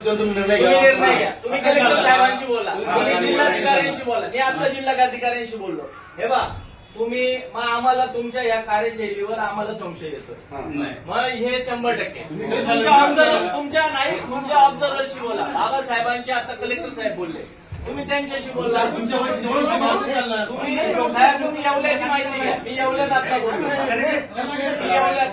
तुम्ही निर्णय तुम्ही घ्या. निर्णय घ्या तुम्ही असं कलेक्टर. साहेबांशी बोला हा, तुम्ही हा, जिल्हाधिकाऱ्यांशी बोला मी आता जिल्हाधिकाऱ्यांशी बोललो हे बा तुम्ही मग आम्हाला तुमच्या या कार्यशैलीवर आम्हाला संशय येतोय नाही. मग हे शंभर टक्के तुम्ही तुम्ही काय तुमच्या नाही तुमच्या ऑब्झर्वरशी बोला बाबासाहेबांशी आता कलेक्टर साहेब बोलले तुम्ही त्यांच्याशी बोलला तुमच्या. तुम्ही साहेब तुम्ही येवल्याची माहिती घ्या मी येवल्यात आता बोललो मी येवल्यात.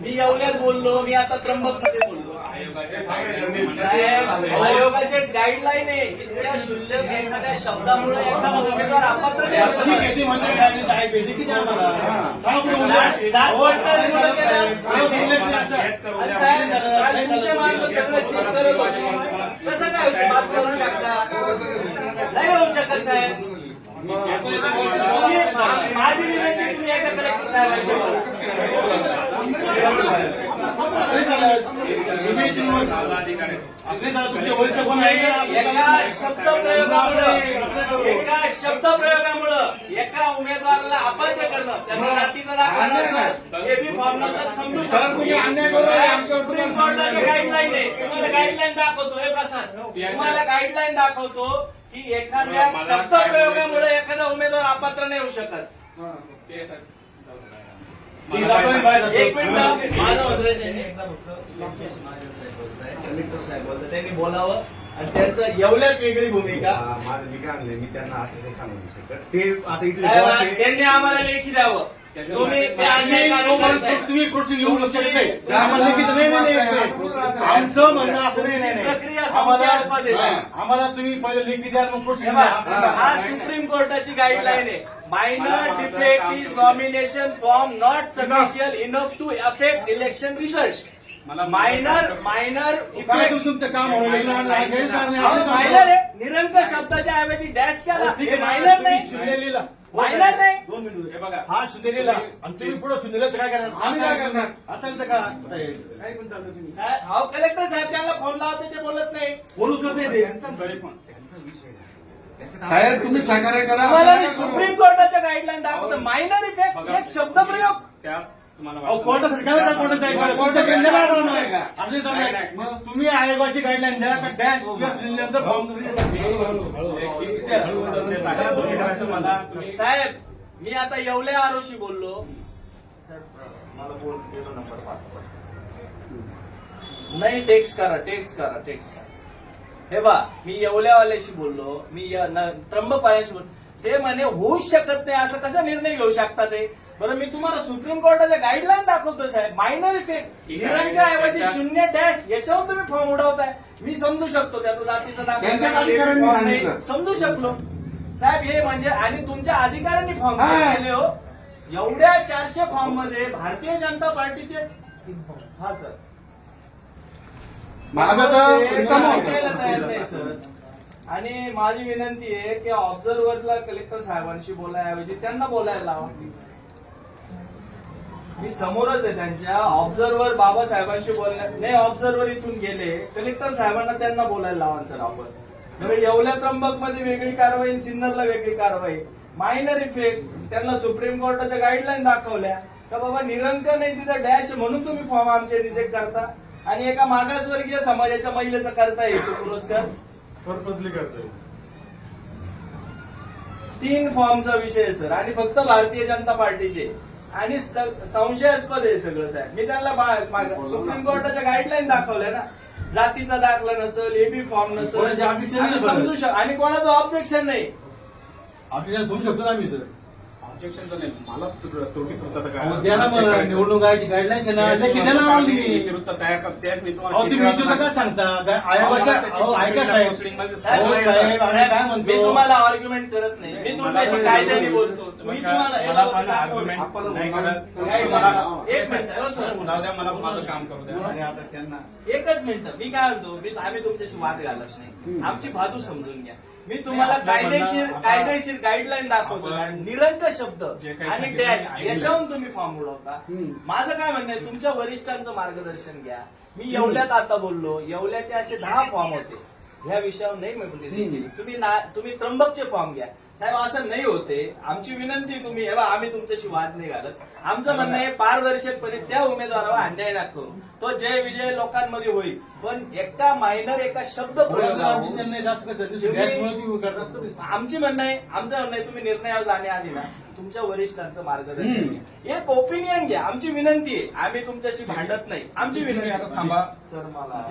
मी येवल्यात बोललो मी आता त्र्यंबकमध्ये बोललो. साहेब आयोगाचे गाईडलाईन आहे. इतक्या शुल्लक एखाद्या शब्दामुळे एखादा उमेदवार अपात्र नाही नाही, केलं? हे बोलले की असं. आणि साहेब, काल तुमचे माणसं सगळं चेक करत होते. कसं काय होऊ- बात करू शकता? नाही होऊ शकत साहेब. माझी विनंती तुम्ही एका कलेक्टर साहेबांशी तुमचे वरिष्ठ कोण आहे एका शब्द प्रयोगामुळं एका शब्द प्रयोगामुळं एका उमेदवाराला अपात्र करणं त्याचा जातीचा दाखला समजू शकतो सुप्रीम कोर्टाची गाईडलाईन आहे. तुम्हाला गाईडलाईन दाखवतो. हे प्रसाद तुम्हाला गाईडलाईन दाखवतो. की एखाद्या शब्द प्रयोगामुळे एखादा उमेदवार अपात्र नाही होऊ शकत. ती. एक मिनिट त्यांनी एकदा फक्त साहेब कलेक्टर साहेब त्यांनी बोलावं आणि त्यांचं एवढ्याच वेगळी भूमिका. हा, माझं मी काय म्हणलंय, मी त्यांना असं काही सांगू नाही शकत. ते आता साहेब त्यांनी आम्हाला लेखी द्यावं. तुम्ही कृषी लिहू लक्षात नाही. आम्हाला लिखित नाही नाही नाही, नाही आमचं म्हणणं असं नाही नाही, प्रक्रिया नाही संशयास्पद आहे, आम्हाला साहेब. आम्हाला तुम्ही पहिले लिखित द्या मग कृषी हे. हा सुप्रीम कोर्टाची गाईडलाईन आहे. Minor defect is nomination form not substantial enough to affect election result minor minor तुमचं काम मायनर निरंतर शब्दाच्या ऐवजी डॅश केला मायनर नाही शून्य लिहिला मायनर नाही. दोन मिनिट हे बघा. हा शून्य लिहिला आणि तुम्ही पुढे शून्य लिहिलं तर काय करणार? आम्ही काय करणार? असायचं का काय? पण चाललं तुम्ही. साहेब, अहो कलेक्टर साहेब त्यांना फोन लावते ते बोलत नाही. बोलू करत नाही ते साहेब तुम्ही सहकार्य करा. तुम्हाला मी सुप्रीम कोर्टाच्या गाईडलाईन दाखवतो. मायनर इफेक्ट बघा. एक शब्द प्रयोग. त्याच अहो काय. का? असं. मग तुम्ही आयोगाची गाईडलाईन द्या का? डॅश किंवा श्रीलंका फॉर्म मला तुम्ही साहेब मी आता येवले आरोशी बोललो. मला बोल देतो नंबर पाठवा. नाही टेक्स्ट करा टेक्स्ट करा टेक्स्ट करा. हे बा मी येवल्यावाल्याशी बोललो. मी य- न- त्र्यंबकवाल्यांशी बोललो. ते म्हणे होऊच शकत नाही. असं कसा निर्णय घेऊ शकता ते? बरं मी तुम्हाला सुप्रीम कोर्टाच्या गाईडलाईन दाखवतोय साहेब. मायनर इफेक्ट ठीक आहे. निरंकाऐवजी त्याच्या- शून्य डॅश याच्यावर तुम्ही फॉर्म उडवताय. मी समजू शकतो त्याचा जातीचा त्यांच्या अधिकाऱ्यांनी सांगितलं. समजू शकलो. साहेब हे म्हणजे आणि तुमच्या अधिकाऱ्यांनी फॉर्म हा. केले हो. एवढ्या चारशे फॉर्ममध्ये भारतीय जनता पार्टीचे हा सर. माझं तर ते रिकामं होतं. ऐकायला तयार नाही सर. आणि माझी विनंती आहे की ऑब्झर्व्हरला कलेक्टर साहेबांशी बोलायऐवजी त्यांना बोलायला लावा मी समोरच आहे त्यांच्या. ऑब्झर्व्हर बाबासाहेबांशी बोलण्या नाही ऑब्झर्व्हर इथून गेले. कलेक्टर साहेबांना त्यांना बोलायला लावा सर आपण. बरं येवल्या त्र्यंबकमध्ये वेगळी कारवाई सिन्नरला वेगळी कारवाई. मायनर इफेक्ट त्यांना सुप्रीम कोर्टाच्या गाईडलाईन दाखवल्या. का बाबा निरंक नाही तिथं डॅश म्हणून तुम्ही फॉर्म आमचे रिजेक्ट करता. आणि एका मागासवर्गीय समाजाच्या महिलेचा करता येतो पुरस्कार. पर्पजली करतोय तीन फॉर्मचा विषय सर. आणि फक्त भारतीय जनता पार्टीचे. आणि संशयास्पद आहे सगळं साहेब. मी त्यांना सुप्रीम कोर्टाच्या गाईडलाईन दाखवल्या ना. जातीचा दाखला नसेल एबी फॉर्म नसेल. समजू शक आणि कोणाचं ऑब्जेक्शन नाही. आपल्याला सोडू शकतो ना आम्ही मला त्रुटी निवडणूक आयोगाची गाईडलाईन्स की सांगता? आयोगाच्या हो? मी तुम्हाला आर्ग्युमेंट करत नाही. मी तुमच्याशी कायद्याने बोलतो. मी तुम्हाला मला बाबत पण दाखवलं. आर्ग्युमेंट नाही करत. काय मला एक मिनिट. हो, सर. जाऊ द्या मला माझं काम करू द्या. आणि आता त्यांना एकच मिनिट. मी काय म्हणतो? मी आम्ही तुमच्याशी वाद घालत नाही. आमची बाजू समजून घ्या. मी तुम्हाला कायदेशीर कायदेशीर गाईडलाईन दाखवतो आपण- निरंक शब्द जे काही आणि सांगितलं डॅश ते. याच्यावरून तुम्ही फॉर्म उडवता. हम्म. माझं काय म्हणणं आहे तुमच्या वरिष्ठांचं मार्गदर्शन घ्या. मी येवल्यात आता बोललो येवल्याचे असे दहा फॉर्म होते. ह्या विषयावर नाही मी बोलले. तुम्ही ना तुम्ही त्र्यंबकचे फॉर्म घ्या. साहेब असं नाही होते. आमची विनंती तुम्ही हे आम्ही तुमच्याशी वाद नाही घालत. आमचं म्हणणं आहे पारदर्शकपणे त्या उमेदवारावर अन्याय ना करू. तो जय विजय लोकांमध्ये होईल. पण एका मायनर एका शब्द नाही. आमची म्हणणं आहे आमचं म्हणणं आहे तुम्ही निर्णयावर जाण्याआधी ना. तुमच्या वरिष्ठांचं मार्गदर्शन एक ओपिनियन घ्या. आमची विनंती आहे. आम्ही तुमच्याशी भांडत नाही. आमची विनंती आता थांबा. सर मला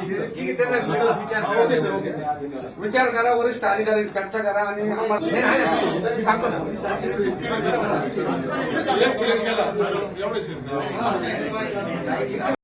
विचार करा. वरिष्ठ अधिकारी चर्चा करा आणि सांगतो ना. एवढे.